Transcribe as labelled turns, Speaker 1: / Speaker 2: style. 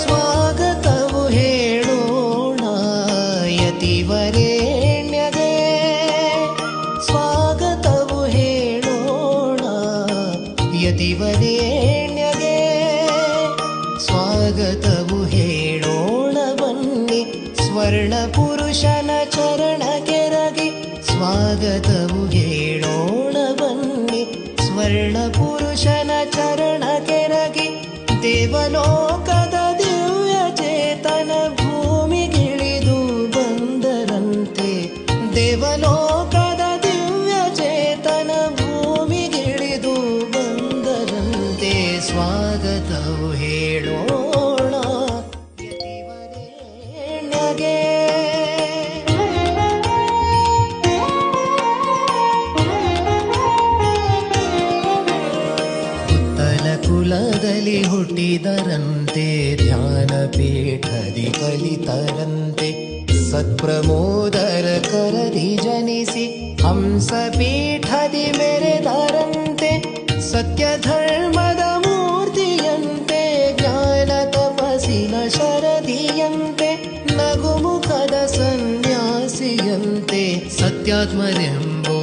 Speaker 1: ಸ್ವಾಗತವು ಹೇಳೋಣ ಯತಿವರೇಣ್ಯಗೆ ಸ್ವಾಗತವು ಹೇಳೋಣ ಯತಿವರೇಣ್ಯಗೆ ಸ್ವಾಗತವು ಹೇಳೋಣ ಬನ್ನಿ ಸ್ವರ್ಣ ಪುರುಷನ ಚರಣ ಕೆರಗಿ ಸ್ವಾಗತವು ಹೇಳೋಣ ಬನ್ನಿ ಸ್ವರ್ಣ ಪುರುಷನ ಚರಣ ಕೆರಗಿ ದೇವಲೋಕದ ಸ್ವಾಗತವು ಹೇಳೋಣ ಯತಿವರೇಣ್ಯಗೆ ಉತ್ತಲ ಕುಲದಲ್ಲಿ ಹುಟ್ಟಿದರಂತೆ ಧ್ಯಾನ ಪೀಠದಿ ಕಲಿತರಂತೆ ಸತ್ಪ್ರಮೋದರ ಕರದಿ ಜನಿಸಿ ಹಂಸ ಪೀಠದಿ ಮೆರೆದರಂತೆ ಸತ್ಯ സത്യാത്മരമ്പോ